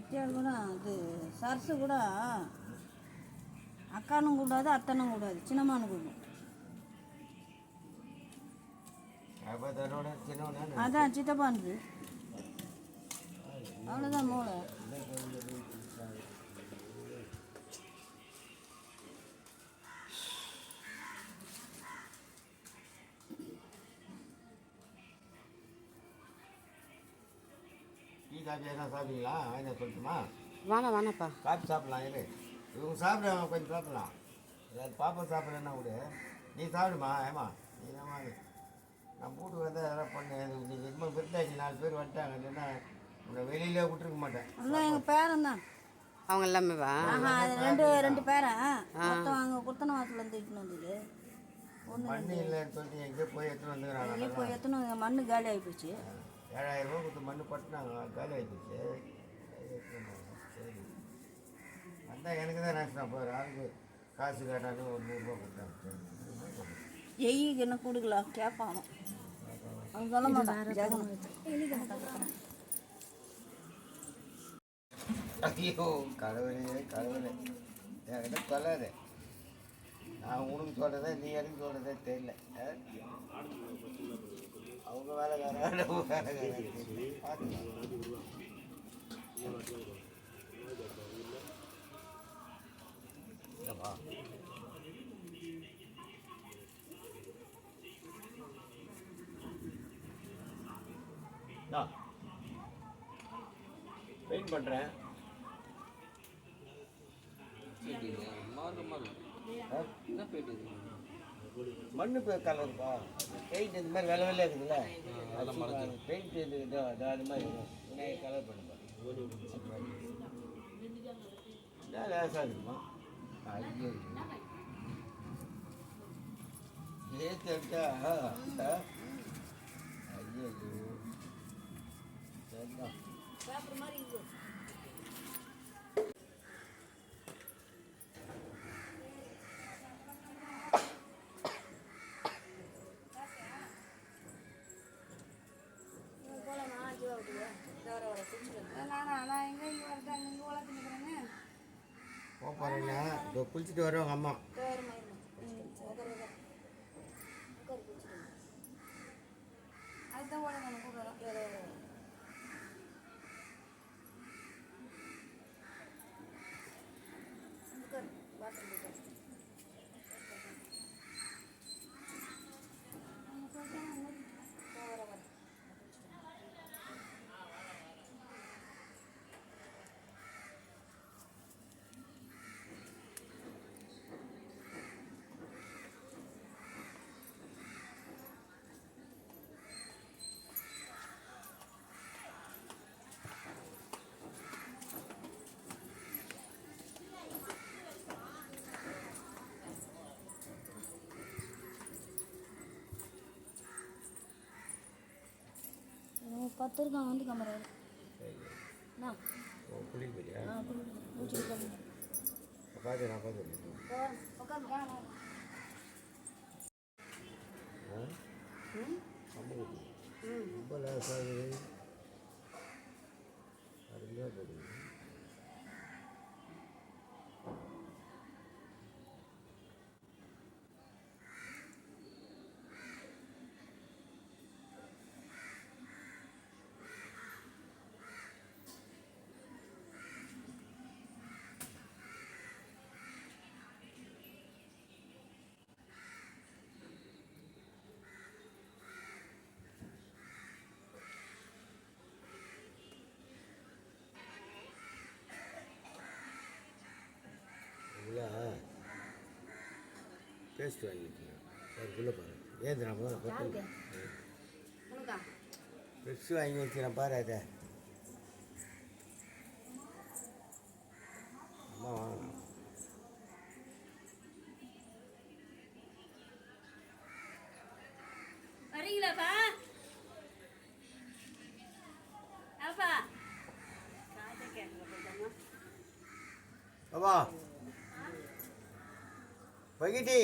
அத்தியாள் கூட அது சரசு கூட அக்கானும் கூடாது அத்தனும் கூடாது சின்னம்மானு கூடும் அதான் சித்தப்பானுது அவ்வளோதான் மூளை. டீ காஃபி எதனா சாப்பிட்டீங்களா வாங்கி சொல்லட்டுமா? வேணாம் வேணாப்பா காஃபி சாப்பிடலாம் இரு. இவங்க சாப்பிடுவாங்க கொஞ்சம் சாப்பிடலாம். ஏதாவது பாப்பா சாப்பிட்றேன்னா விடு. நீ சாப்பிடுமா ஏமா நீ வாங்க நான் வீட்டுக்கு வந்தால் அதெல்லாம் பண்ணேன் நீ இன்னும் விருந்தாச்சு நாலு பேர் வந்துட்டாங்க. இல்லைன்னா உன்னை வெளியிலே விட்டுருக்க மாட்டேன். எல்லாம் எங்கள் பேரன் தான். அவங்க எல்லாமே வா. ரெண்டு ரெண்டு பேரன் மொத்தம் அங்கே குத்தனவாசலேருந்து இட்டுன்னு வந்தது. மண்ணு இல்லைன்னு சொல்லிட்டு எங்கேயோ போய் எடுத்துன்னு வந்துக்கிறாங்க. இப்போ எத்தனை மண்ணு காலி ஆகி போச்சு ஏழாயிரம் ரூபா கொடுத்து மண்ணு பட்டினாங்க காலி ஆகிடுச்சு சரி வந்தால் எனக்கு தான் நஷ்டம் போகிற ஆளுக்கு காசு கேட்டாலும் ஒரு நூறுரூவா கொடுத்தாங்க எய்க்கு என்ன கொடுக்கலாம் கேட்பான் அவன். சொல்ல மாட்டான். ஐயோ கடவுளே கடவுளே. என்கிட்ட சொல்லாத. நான் உனக்கு சொல்கிறதே நீ எனக்கு சொல்கிறதே தெரியல? அவங்க வேலைக்கார நம்ம வேலைக்கார பார்த்துக்கலாம் இல்லைப்பா பெயிண்ட் போயிட்டு மண்ணு கலருப்பா. பெயிண்ட் இந்த மாதிரி வெள்ளை வெள்ளையா இருக்குதுல்ல? பெயிண்ட் இது இதோ அது மாதிரி இருக்கும் விநாயகர் கலர் பண்ணுப்பா. லேசாக இருக்குமா? ஐயோ. ஏற்று இருக்கா ஐயோ சரிதான் போக போகிறேன்னா இப்போ குளிச்சுட்டு வருவாங்க அம்மா. பத்து இருக்கான் வந்து கமரா ஓ குளிக்க போறியா பார்த்து நான் உட்காந்து ரொம்ப லேசாகுது. அருமையாக போகுது பேஸ்ட் வாங்கிக்கலாம் அதுக்குள்ளே பாரு ஏந்திரா முதல்ல வாங்கி வச்சுக்கிறேன் பாரு அதை. அம்மா வரீங்களாப்பா? அப்பா. பகிட்டி.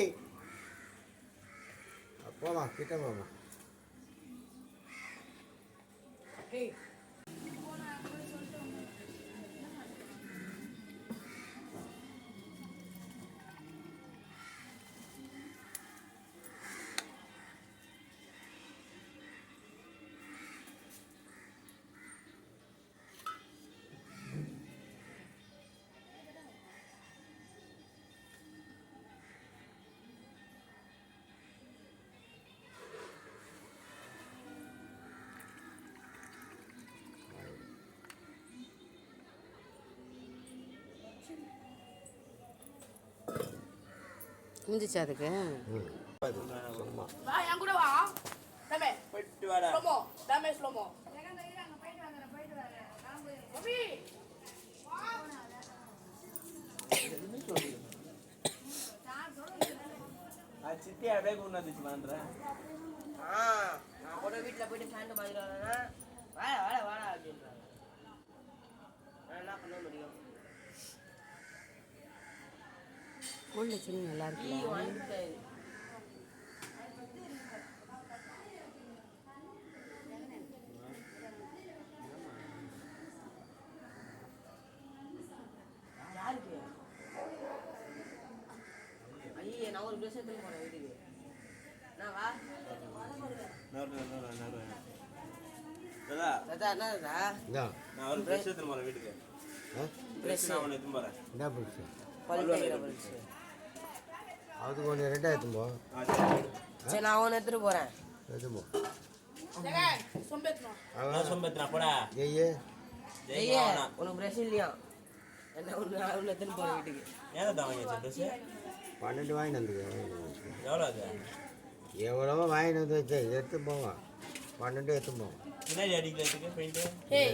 போமா கிட்ட போமா முடிஞ்சிச்சு அதுக்கு ம் ரவி அது சித்தி அப்படியே கொண்டு வந்துச்சு பண்றேன் ஆ நான் கூட வீட்டில் போயிட்டு ஃபேண்ட் மாதிரி வரேன்னா உள்ள சின்ன நல்லா இருக்குல்ல ஐயே நான் ஒரு ட்ரெஸ் எடுத்துன்னு போறேன் வீட்டுக்கு. நான் வா. நான் ஒரு ட்ரெஸ் எடுத்துன்னு போறேன் வீட்டுக்கு. ட்ரெஸ் நான் ஒன்று போறேன் என்ன பிடிச்சி அதுக்கு ஒன்று ரெண்டாக எடுத்தும் சரி நான் ஒன்று எடுத்துட்டு போறேன். எடுத்தும் சொம்பத்தினா? போடா. ஐயே ஐயே உனக்கு ப்ரெஷ் இல்லையா? என்ன ஒன்று ஒன்று எடுத்துன்னு போறேன் வீட்டுக்கு. தான் வாங்கி வச்ச ட்ரெஸ் பன்னெண்டு வாங்கிட்டு வந்துங்க எவ்வளோ அது? எவ்வளவோ வாங்கிட்டு வந்து எடுத்து போவான். பன்னெண்டு எடுத்து போவான். பின்னாடி அடிக்கிறதுக்கு பெயிண்ட்டு ஏய்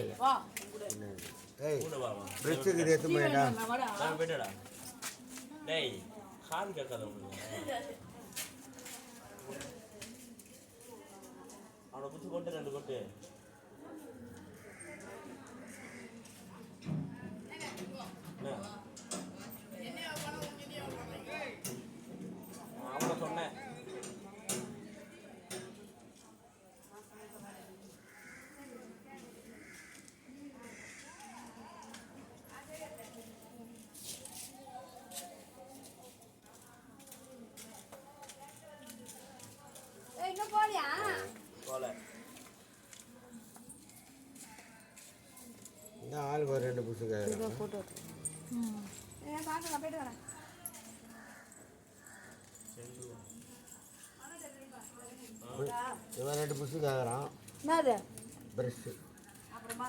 எடுத்து போயிடா. போயிட்டடா டேய். கால் கேட்காத அவனை பிடிச்சி கொட்டு ரெண்டு கொட்டு என்ன? அவனை சொன்னேன் போல. இந்த ஆளுக்கு ஒரு ரெண்டு கேட்குறான் போட்டு இவன் ரெண்டு புதுசு கேட்குறான் என்னது? ப்ரெஷ்ஷு அப்புறமா